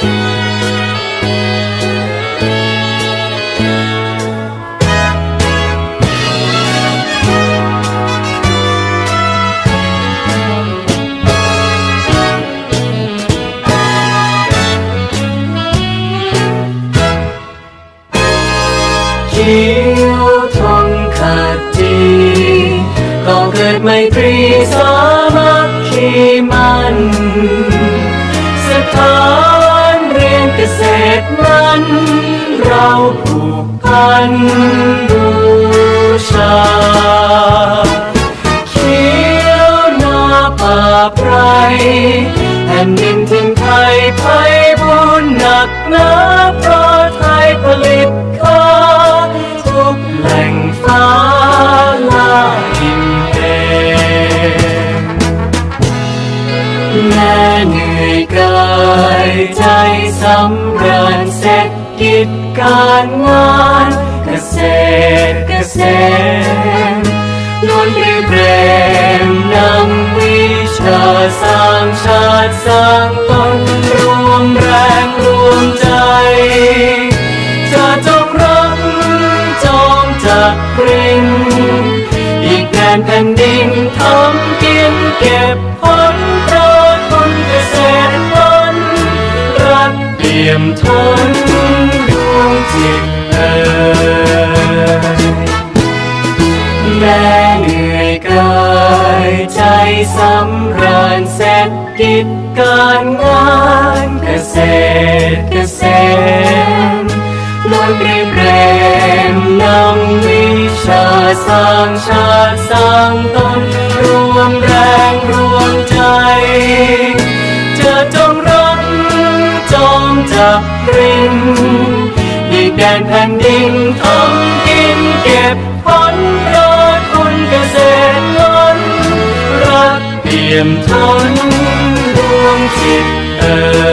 คิ้วทองขัดจีก็เกิดไม่ตรีสา ตรนั้นเราผูกพันบูชาเขียวนาป่าไพรแผ่นดินถิ่นไทยไพ ใจสำเราญเสร็จกิจการงานเกษตรเกษมล้วนรีบเร่งนำวิชาสร้างชาติสร้างตนรวมแรงรวมใจ จะจงรักจงจักกริ่งอีกแดนแผ่นดินทำกินเก็บพ ยมทนดวงจิตเอ่ยแม่เหนื่อยกายใจสำราญเสร็จกิจการงานเกษตรเกษมล้วนรีบเร่งนำวิชาสร้างชาติสร้างตนรวมแรงรวมใจ จะจงับกริ่งดีแดนแผ่นดินทำกินเก็บผลรอคุณเกษตรล้นรักเปี่ยมทนดวงจิตเอ่ย